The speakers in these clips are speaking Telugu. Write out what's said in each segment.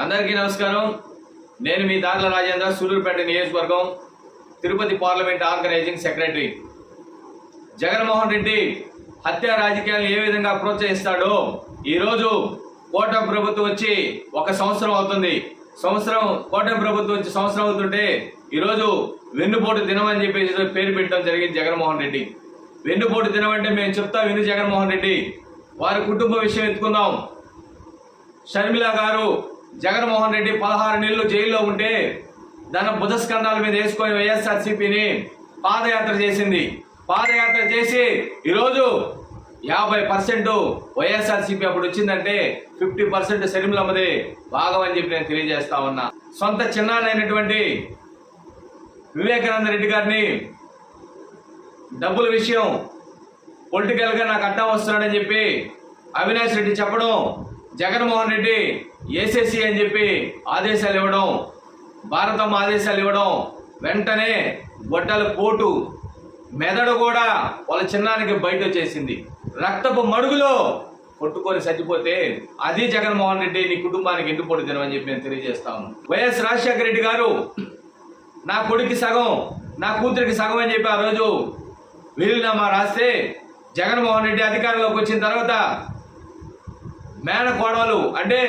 అందరికీ నమస్కారం. నేను మీ దార్ల రాజేంద్ర సూలూరుపేట నియోజకవర్గం Tirupati parliament organizing secretary. Jaganmohan Reddy హత్య రాజకీయాలను ఏ విధంగా ప్రోత్సహిస్తాడో ఈరోజు కోటం ప్రభుత్వం వచ్చి ఒక సంవత్సరం అవుతుంది. సంవత్సరం కోటం ప్రభుత్వం వచ్చి సంవత్సరం అవుతుంటే ఈరోజు వెన్నుపోటు దినం అని చెప్పేసి పేరు పెట్టడం జరిగింది జగన్మోహన్ రెడ్డి. వెన్నుపోటు దినం అంటే మేము చెప్తా విను జగన్మోహన్ రెడ్డి. వారి కుటుంబ విషయం ఎత్తుకుందాం. షర్మిల గారు జగన్మోహన్ రెడ్డి పదహారు నెలలు జైల్లో ఉంటే తన బుధస్కంధాల మీద వేసుకొని వైఎస్ఆర్సీపీని పాదయాత్ర చేసింది. పాదయాత్ర చేసి ఈరోజు యాభై పర్సెంట్ వైఎస్ఆర్సీపీ అప్పుడు వచ్చిందంటే ఫిఫ్టీ పర్సెంట్ షర్మిలమ్మది భాగం అని చెప్పి నేను తెలియజేస్తా ఉన్నా. సొంత చిన్నారైనటువంటి వివేకానంద రెడ్డి గారిని డబ్బుల విషయం పొలిటికల్గా నాకు అడ్డం వస్తున్నాడని చెప్పి అవినాష్ రెడ్డి చెప్పడం జగన్మోహన్ రెడ్డి ఏసేసి అని చెప్పి ఆదేశాలు ఇవ్వడం భారతం ఆదేశాలు ఇవ్వడం వెంటనే గొడ్డల పోటు మెదడు కూడా వాళ్ళ చిన్నానికి బయట వచ్చేసింది. రక్తపు మడుగులో కొట్టుకొని చచ్చిపోతే అది జగన్మోహన్ రెడ్డి నీ కుటుంబానికి ఎండుపోటు తినమని చెప్పి నేను తెలియజేస్తాను వైఎస్ రాజశేఖర రెడ్డి గారు నా కొడుకు సగం నా కూతురికి సగం అని చెప్పి ఆ రోజు వీలునామా రాస్తే జగన్మోహన్ రెడ్డి అధికారంలోకి వచ్చిన తర్వాత మేన కోడలు అంటే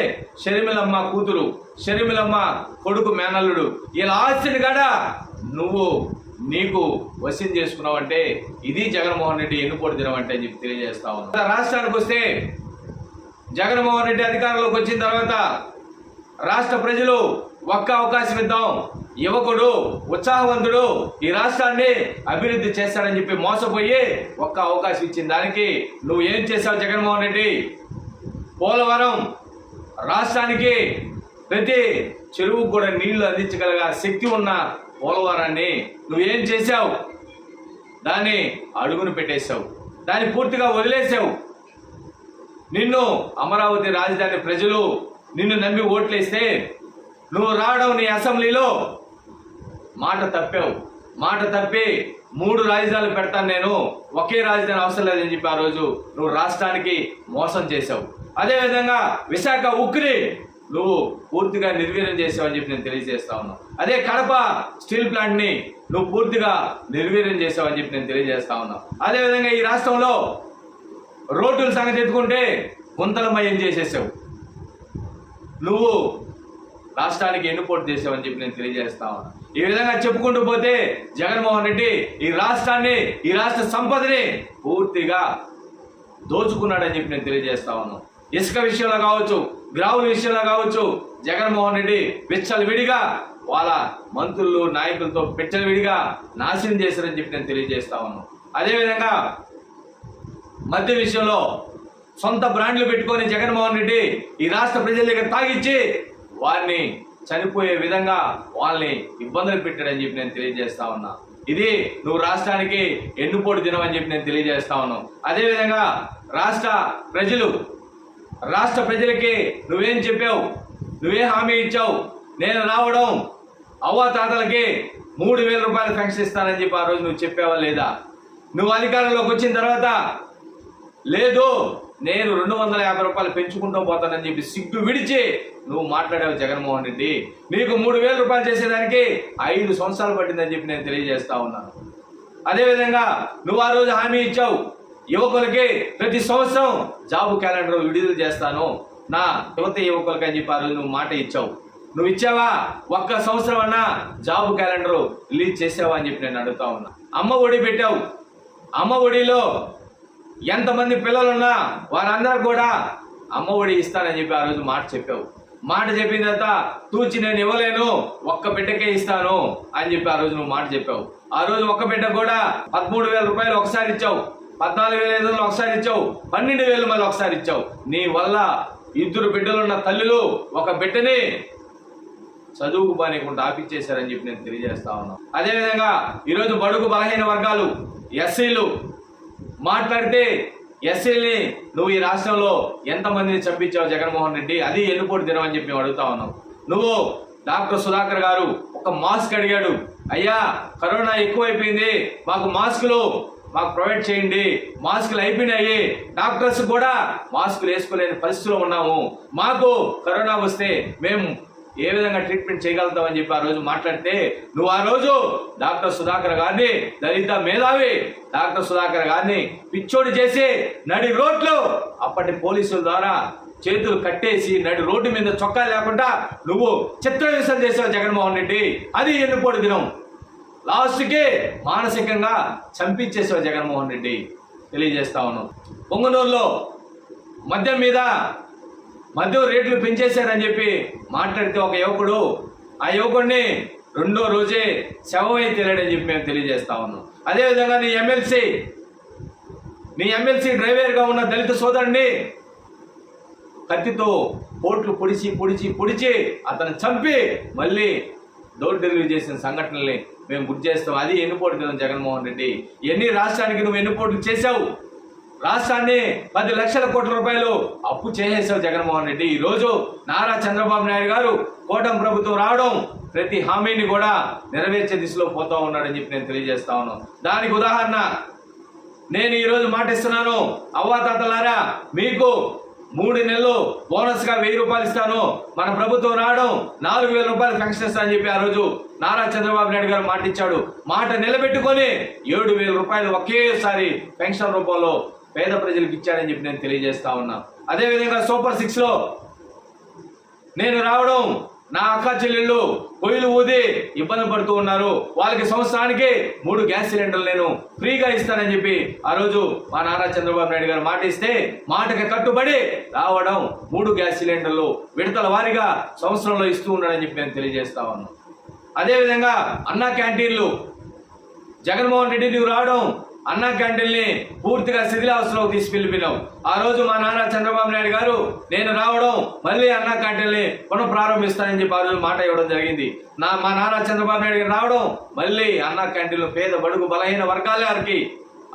షరిమిలమ్మ కూతురు షరిమిలమ్మ కొడుకు మేనల్లుడు. ఇలా ఆస్తిని కాడ నువ్వు నీకు వశ్యం చేసుకున్నావు అంటే ఇది జగన్మోహన్ రెడ్డి ఎన్నుకోటి దినం అంటే అని చెప్పి తెలియజేస్తా ఉన్నా రాష్ట్రానికి వస్తే జగన్మోహన్ రెడ్డి అధికారంలోకి వచ్చిన తర్వాత రాష్ట్ర ప్రజలు ఒక్క అవకాశం ఇద్దాం. యువకుడు ఉత్సాహవంతుడు ఈ రాష్ట్రాన్ని అభివృద్ధి చేస్తాడని చెప్పి మోసపోయి ఒక్క అవకాశం ఇచ్చిన దానికి నువ్వు ఏం చేశావు జగన్మోహన్ రెడ్డి? పోలవరం రాష్ట్రానికి ప్రతి చెరువుకు కూడా నీళ్ళు అందించగలగా శక్తి ఉన్న పోలవరాన్ని నువ్వేం చేశావు? దాన్ని అడుగును పెట్టేశావు. దాన్ని పూర్తిగా వదిలేసావు నిన్ను అమరావతి రాజధాని ప్రజలు నిన్ను నమ్మి ఓట్లేస్తే నువ్వు రావడం నీ అసెంబ్లీలో మాట తప్పావు. మాట తప్పి మూడు రాజధానులు పెడతాను నేను. ఒకే రాజధాని అవసరం లేదని చెప్పి ఆ రోజు నువ్వు రాష్ట్రానికి మోసం చేశావు. అదేవిధంగా విశాఖ ఉక్కిరి నువ్వు పూర్తిగా నిర్వీర్యం చేసావని చెప్పి నేను తెలియజేస్తా ఉన్నాను అదే కడప స్టీల్ ప్లాంట్ని నువ్వు పూర్తిగా నిర్వీర్యం చేసావని చెప్పి నేను తెలియజేస్తా ఉన్నాను అదేవిధంగా ఈ రాష్ట్రంలో రోడ్డుల సంగతి ఎత్తుకుంటే గుంతలమయం చేసేసావు. నువ్వు రాష్ట్రానికి ఎన్నుపోటు చేసామని చెప్పి నేను తెలియజేస్తా ఈ విధంగా చెప్పుకుంటూ పోతే జగన్మోహన్ రెడ్డి ఈ రాష్ట్రాన్ని ఈ రాష్ట్ర సంపదని పూర్తిగా దోచుకున్నాడని చెప్పి నేను తెలియజేస్తా ఉన్నాను ఇసుక విషయంలో కావచ్చు గ్రావుల విషయంలో కావచ్చు జగన్మోహన్ రెడ్డి విచ్చలు విడిగా వాళ్ళ మంత్రులు నాయకులతో పిచ్చలు విడిగా నాశనం చేశారని చెప్పి నేను తెలియజేస్తా ఉన్నాను అదేవిధంగా మద్య విషయంలో సొంత బ్రాండ్లు పెట్టుకొని జగన్మోహన్ రెడ్డి ఈ రాష్ట్ర ప్రజల దగ్గర తాగిచ్చి వారిని చనిపోయే విధంగా వాళ్ళని ఇబ్బందులు పెట్టాడని చెప్పి నేను తెలియజేస్తా ఉన్నా. ఇది నువ్వు రాష్ట్రానికి ఎన్నుపోటు దినం అని చెప్పి నేను తెలియజేస్తా ఉన్నాను అదేవిధంగా రాష్ట్ర ప్రజలు రాష్ట్ర ప్రజలకి నువ్వేం చెప్పావు? నువ్వే హామీ ఇచ్చావు. నేను రావడం అవ్వాతాతలకి మూడు వేల రూపాయలు పెన్షన్ ఇస్తానని చెప్పి ఆ రోజు నువ్వు చెప్పావా లేదా? నువ్వు అధికారంలోకి వచ్చిన తర్వాత లేదు నేను రెండు వందల యాభై రూపాయలు పెంచుకుంటూ పోతానని చెప్పి సిగ్గు విడిచి నువ్వు మాట్లాడావు జగన్మోహన్ రెడ్డి. నీకు మూడు వేల రూపాయలు చేసేదానికి ఐదు సంవత్సరాలు పట్టిందని చెప్పి నేను తెలియజేస్తా ఉన్నాను. అదేవిధంగా నువ్వు ఆ రోజు హామీ ఇచ్చావు. యువకులకి ప్రతి సంవత్సరం జాబ్ క్యాలెండర్ విడుదల చేస్తాను. నా యువత యువకులకి అని చెప్పి ఆ రోజు నువ్వు మాట ఇచ్చావు. నువ్వు ఇచ్చావా? ఒక్క సంవత్సరం అన్నా జాబ్ క్యాలెండర్ రిలీజ్ చేసావా అని చెప్పి నేను అడుగుతా ఉన్నా. అమ్మ ఒడి పెట్టావు. అమ్మ ఒడిలో ఎంతమంది పిల్లలున్నా వారందరూ కూడా అమ్మ ఒడి ఇస్తానని చెప్పి ఆ రోజు మాట చెప్పావు. మాట చెప్పిన తర్వాత తూచి నేను ఇవ్వలేను ఒక్క బిడ్డకే ఇస్తాను అని చెప్పి ఆ రోజు నువ్వు మాట చెప్పావు. ఆ రోజు ఒక్క బిడ్డ కూడా పదమూడు వేల రూపాయలు ఒకసారి ఇచ్చావు పద్నాలుగు వేల ఐదు వందలు ఒకసారి ఇచ్చావు పన్నెండు వేలు మళ్ళీ ఒకసారి ఇచ్చావు. నీ వల్ల ఇద్దరు బిడ్డలున్న తల్లులు ఒక బిడ్డని చదువుకు బానేకుండా ఆపిచ్చేశారని చెప్పి నేను తెలియజేస్తా ఉన్నాను అదేవిధంగా ఈరోజు బడుగు బలహీన వర్గాలు ఎస్సీలు మాట్లాడితే ఎస్ఎల్ని నువ్వు ఈ రాష్ట్రంలో ఎంతమందిని చంపించావు జగన్మోహన్ రెడ్డి? అది ఎన్నుపోటు దినం అని చెప్పి అడుగుతా ఉన్నాం. నువ్వు డాక్టర్ సుధాకర్ గారు ఒక మాస్క్ అడిగాడు. అయ్యా కరోనా ఎక్కువైపోయింది. మాకు మాస్కులు మాకు ప్రొవైడ్ చేయండి. మాస్కులు అయిపోయినాయి. డాక్టర్స్ కూడా మాస్కులు వేసుకోలేని పరిస్థితిలో ఉన్నాము. మాకు కరోనా వస్తే మేము ఏ విధంగా ట్రీట్మెంట్ చేయగలుగుతావని చెప్పి ఆ రోజు మాట్లాడితే నువ్వు ఆ రోజు డాక్టర్ సుధాకర్ గారిని దళిత మేధావి డాక్టర్ సుధాకర్ గారిని పిచ్చోడి చేసి నడి రోడ్లు అప్పటి పోలీసుల ద్వారా చేతులు కట్టేసి నడి రోడ్డు మీద చొక్కా లేకుండా నువ్వు చిత్రహింసలు చేసావు జగన్మోహన్ రెడ్డి. అది ఎన్నుకోడు దినం. లాస్ట్కి మానసికంగా చంపించేసావు జగన్మోహన్ రెడ్డి. తెలియజేస్తా ఉన్నాం పొంగనూరులో మద్యం మీద మద్యం రేట్లు పెంచేశారని చెప్పి మాట్లాడితే ఒక యువకుడు ఆ యువకుడిని రెండో రోజే శవమై తెలియడని చెప్పి మేము తెలియజేస్తా ఉన్నాం. అదేవిధంగా నీ ఎమ్మెల్సీ నీ ఎమ్మెల్సీ డ్రైవర్గా ఉన్న దళిత సోదరుడిని కత్తితో పోట్లు పొడిచి పొడిచి పొడిచి అతను చంపి మళ్ళీ డోర్ డెలివరీ చేసిన సంఘటనల్ని మేము గుర్తు చేస్తాం. అది ఎన్నుపోటు దినం జగన్మోహన్ రెడ్డి? ఎన్ని రాష్ట్రానికి నువ్వు ఎన్నుపోట్లు చేశావు? రాష్ట్రాన్ని పది లక్షల కోట్ల రూపాయలు అప్పు చేసేసావు జగన్మోహన్ రెడ్డి. ఈరోజు నారా చంద్రబాబు నాయుడు గారు కూటమి ప్రభుత్వం రావడం ప్రతి హామీని కూడా నెరవేర్చే దిశలో పోతా ఉన్నాడని చెప్పి నేను తెలియజేస్తా ఉన్నాను. దానికి ఉదాహరణ నేను ఈరోజు మాటిస్తున్నాను అవ్వాతాతలారా మీకు మూడు నెలలు బోనస్గా వెయ్యి రూపాయలు ఇస్తాను. మన ప్రభుత్వం రావడం నాలుగు వేల రూపాయలు పెన్షన్ ఇస్తానని చెప్పి ఆ రోజు నారా చంద్రబాబు నాయుడు గారు మాట ఇచ్చాడు మాట నిలబెట్టుకొని ఏడు వేల రూపాయలు ఒకేసారి పెన్షన్ రూపంలో పేద ప్రజలకు ఇచ్చాడని చెప్పి నేను తెలియజేస్తా ఉన్నా. అదేవిధంగా సూపర్ సిక్స్లో నేను రావడం నా అక్క చెల్లెళ్ళు పొయ్యిలు ఊది ఇబ్బంది పడుతూ ఉన్నారు. వాళ్ళకి సంవత్సరానికి మూడు గ్యాస్ సిలిండర్లు నేను ఫ్రీగా ఇస్తానని చెప్పి ఆ రోజు మా నారా చంద్రబాబు నాయుడు గారు మాట ఇస్తే మాటకి కట్టుబడి రావడం మూడు గ్యాస్ సిలిండర్లు విడతల వారీగా సంవత్సరంలో ఇస్తూ ఉన్నాడని చెప్పి నేను తెలియజేస్తా ఉన్నాను అదేవిధంగా అన్నా క్యాంటీన్లు జగన్మోహన్ రెడ్డి నువ్వు రావడం అన్నా క్యాంటీన్ని పూర్తిగా శిథిలావస్థలోకి తీసుకెళ్ళిపోయినాం. ఆ రోజు మా నాన్న చంద్రబాబు నాయుడు గారు నేను రావడం మళ్ళీ అన్నా క్యాంటీన్ని పునః ప్రారంభిస్తానని చెప్పి ఆ రోజు మాట ఇవ్వడం జరిగింది. నా మా నాన్న చంద్రబాబు నాయుడు గారు రావడం మళ్ళీ అన్నా క్యాంటీన్లో పేద బడుగు బలహీన వర్గాల వారికి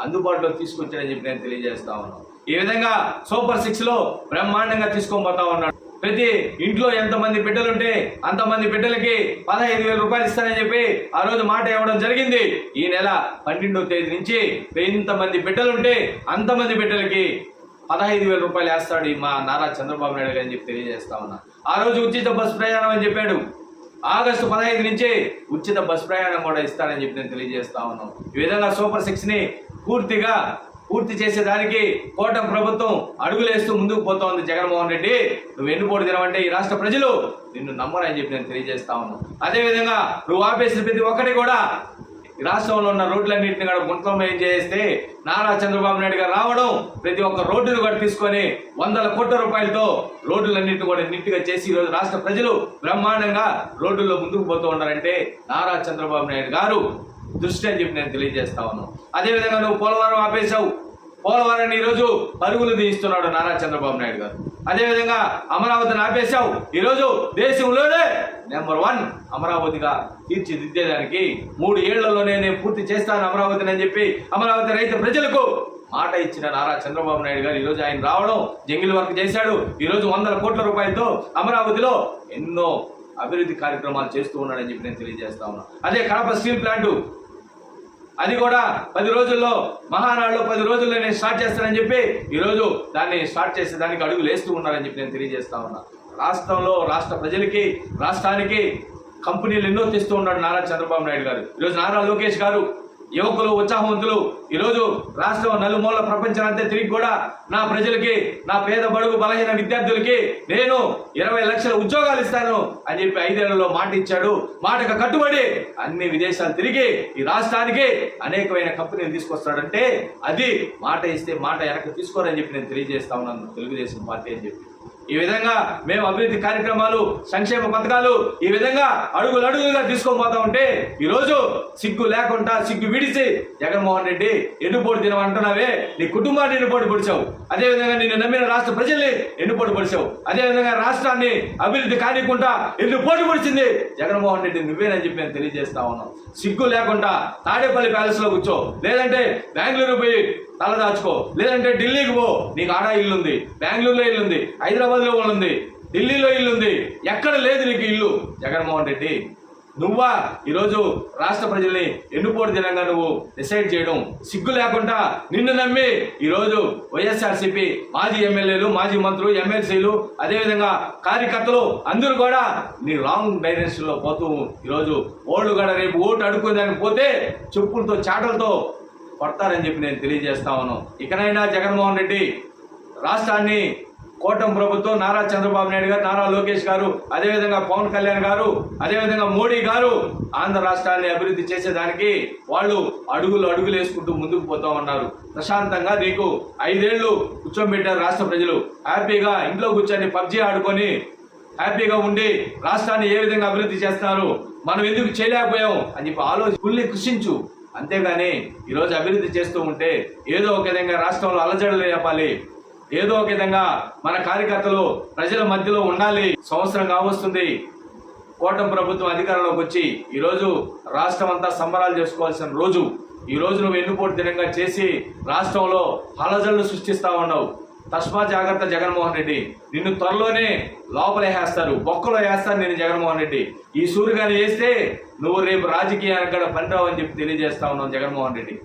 అందుబాటులో తీసుకొచ్చాడని చెప్పి నేను తెలియజేస్తా ఉన్నాను. ఈ విధంగా సూపర్ సిక్స్లో బ్రహ్మాండంగా తీసుకొని పోతా ఉన్నాడు. ప్రతి ఇంట్లో ఎంతమంది బిడ్డలుంటే అంతమంది బిడ్డలకి పదహైదు వేల రూపాయలు ఇస్తానని చెప్పి ఆ రోజు మాట ఇవ్వడం జరిగింది. ఈ నెల పన్నెండో తేదీ నుంచి ఎంతమంది బిడ్డలుంటే అంతమంది బిడ్డలకి పదహైదు వేల రూపాయలు వేస్తాడు మా నారా చంద్రబాబు నాయుడు గారు అని చెప్పి తెలియజేస్తా ఉన్నా. ఆ రోజు ఉచిత బస్సు ప్రయాణం అని చెప్పాడు. ఆగస్టు పదహైదు నుంచి ఉచిత బస్ ప్రయాణం కూడా ఇస్తానని చెప్పి నేను తెలియజేస్తా ఉన్నాను. ఈ విధంగా సూపర్ సిక్స్ని పూర్తిగా పూర్తి చేసేదానికి కూటమి ప్రభుత్వం అడుగులేస్తూ ముందుకు పోతోంది జగన్మోహన్ రెడ్డి. నువ్వు ఎన్నుపోటు తినవంటే ఈ రాష్ట్ర ప్రజలు నిన్ను నమ్మరని చెప్పి నేను తెలియజేస్తా ఉన్నాను. అదేవిధంగా నువ్వు ఆపేసిన ప్రతి ఒక్కటి కూడా ఈ రాష్ట్రంలో ఉన్న రోడ్లన్నింటిని కూడా గుంతమయం చేస్తే నారా చంద్రబాబు నాయుడు గారు రావడం ప్రతి ఒక్క రోడ్డును కూడా తీసుకొని వందల కోట్ల రూపాయలతో రోడ్లన్నింటిని కూడా నీట్గా చేసి ఈరోజు రాష్ట్ర ప్రజలు బ్రహ్మాండంగా రోడ్డుల్లో ముందుకు పోతూ ఉన్నారంటే నారా చంద్రబాబు నాయుడు గారు. దృష్టి అని చెప్పి నేను తెలియజేస్తా ఉన్నాను. అదేవిధంగా నువ్వు పోలవరం ఆపేశావు. పోలవరాన్ని ఈరోజు పరుగులు తీయిస్తున్నాడు నారా చంద్రబాబు నాయుడు గారు. అదేవిధంగా అమరావతిని ఆపేశావు. ఈరోజు దేశంలోనే నెంబర్ వన్ అమరావతిగా తీర్చిదిద్దేదానికి మూడు ఏళ్ళలోనే నేను పూర్తి చేస్తాను అమరావతిని అని చెప్పి అమరావతి రైతు ప్రజలకు మాట ఇచ్చిన నారా చంద్రబాబు నాయుడు గారు. ఈరోజు ఆయన రావడం జంగిల్ వర్క్ చేశాడు. ఈరోజు వందల కోట్ల రూపాయలతో అమరావతిలో ఎన్నో అభివృద్ధి కార్యక్రమాలు చేస్తూ ఉన్నాడని చెప్పి నేను తెలియజేస్తా ఉన్నా. అదే కడప స్టీల్ ప్లాంట్. అది కూడా పది రోజుల్లో మహానాడులో పది రోజుల్లో నేను స్టార్ట్ చేస్తానని చెప్పి ఈరోజు దాన్ని స్టార్ట్ చేసే దానికి అడుగులు వేస్తూ ఉన్నారని చెప్పి నేను తెలియజేస్తా ఉన్నా. రాష్ట్రంలో రాష్ట్ర ప్రజలకి రాష్ట్రానికి కంపెనీలు ఎన్నో తెస్తూ ఉన్నాడు నారా చంద్రబాబు నాయుడు గారు. ఈరోజు నారా లోకేష్ గారు యువకులు ఉత్సాహవంతులు ఈరోజు రాష్ట్రం నలుమూల ప్రపంచాలంతా తిరిగి కూడా నా ప్రజలకి నా పేద బడుగు బలహీన విద్యార్థులకి నేను ఇరవై లక్షల ఉద్యోగాలు ఇస్తాను అని చెప్పి ఐదేళ్ళలో మాట ఇచ్చాడు. మాటకు కట్టుబడి అన్ని విదేశాలు తిరిగి ఈ రాష్ట్రానికి అనేకమైన కంపెనీలు తీసుకొస్తాడంటే అది మాట ఇస్తే మాట వెనక్కి తీసుకోరని చెప్పి నేను తెలియజేస్తా ఉన్నాను. తెలుగుదేశం పార్టీ అని చెప్పి. ఈ విధంగా మేము అభివృద్ధి కార్యక్రమాలు సంక్షేమ పథకాలు ఈ విధంగా అడుగులు అడుగులుగా తీసుకొని పోతా ఉంటే ఈరోజు సిగ్గు లేకుండా సిగ్గు విడిచి జగన్మోహన్ రెడ్డి ఎన్నుపోటు దినం అంటున్నావే. నీ కుటుంబాన్ని ఎన్నుపోటు పొడిచావు. అదే విధంగా నిన్ను నమ్మిన రాష్ట్ర ప్రజల్ని ఎన్నుపోటు పొడిచావు. అదే విధంగా రాష్ట్రాన్ని అభివృద్ధి కానికుండా ఎన్నుపోటు పొడిచింది జగన్మోహన్ రెడ్డి నువ్వేనని చెప్పి నేను తెలియజేస్తా ఉన్నాం సిగ్గు లేకుండా తాడేపల్లి ప్యాలెస్లో కూర్చో. లేదంటే బెంగళూరు పోయి తల దాచుకో. లేదంటే ఢిల్లీకి పో. నీకు ఆడ ఇల్లుంది. బెంగళూరులో ఇల్లు ఉంది ఉంది. ఢిల్లీలో ఇల్లుంది. ఎక్కడ లేదు నీకు ఇల్లు. జగన్మోహన్ రెడ్డి నువ్వా? ఈరోజు రాష్ట్ర ప్రజల్ని ఎన్నుపోటు దినంగా నువ్వు డిసైడ్ చేయడం సిగ్గు లేకుండా నిన్ను నమ్మి ఈరోజు వైఎస్ఆర్సీపీ మాజీ ఎమ్మెల్యేలు మాజీ మంత్రులు ఎమ్మెల్సీలు అదేవిధంగా కార్యకర్తలు అందరూ కూడా నీ రాంగ్ డైరెక్షన్లో పోతూ ఈరోజు ఓళ్ళు కూడా రేపు ఓటు అడుక్కునేదానికి పోతే చెప్పులతో చాటలతో కొడతారని చెప్పి నేను తెలియజేస్తా ఉన్నాను. ఇకనైనా జగన్మోహన్ రెడ్డి రాష్ట్రాన్ని కోటం ప్రభుత్వం నారా చంద్రబాబు నాయుడు గారు నారా లోకేష్ గారు అదేవిధంగా పవన్ కళ్యాణ్ గారు అదేవిధంగా మోడీ గారు ఆంధ్ర రాష్ట్రాన్ని అభివృద్ధి చేసేదానికి వాళ్ళు అడుగులు అడుగులు వేసుకుంటూ ముందుకు పోతా ఉన్నారు. ప్రశాంతంగా నీకు ఐదేళ్ళు కూర్చోబెట్టారు రాష్ట్ర ప్రజలు. హ్యాపీగా ఇంట్లో కూర్చొని పబ్జీ ఆడుకొని హ్యాపీగా ఉండి రాష్ట్రాన్ని ఏ విధంగా అభివృద్ధి చేస్తున్నారు? మనం ఎందుకు చేయలేకపోయాం? అని చెప్పి ఆలోచి కుల్లి కృషించు. అంతేగాని ఈరోజు అభివృద్ధి చేస్తూ ఉంటే ఏదో ఒక విధంగా రాష్ట్రంలో అలజడులు చెప్పాలి ఏదో ఒక విధంగా మన కార్యకర్తలు ప్రజల మధ్యలో ఉండాలి. సంవత్సరం కావస్తుంది. కూటమి ప్రభుత్వం అధికారంలోకి వచ్చి ఈరోజు రాష్ట్రం అంతా సంబరాలు చేసుకోవాల్సిన రోజు. ఈ రోజు నువ్వు ఎన్నుపోటు దినంగా చేసి రాష్ట్రంలో అలజడులు సృష్టిస్తా ఉన్నావు. తస్మా జాగ్రత్త జగన్మోహన్ రెడ్డి. నిన్ను త్వరలోనే లోపల వేస్తారు. బొక్కలో వేస్తారు నేను జగన్మోహన్ రెడ్డి. ఈ సూర్యుగాని వేస్తే నువ్వు రేపు రాజకీయానికి కూడా పనిరావు అని చెప్పి తెలియజేస్తా ఉన్నావు జగన్మోహన్ రెడ్డి.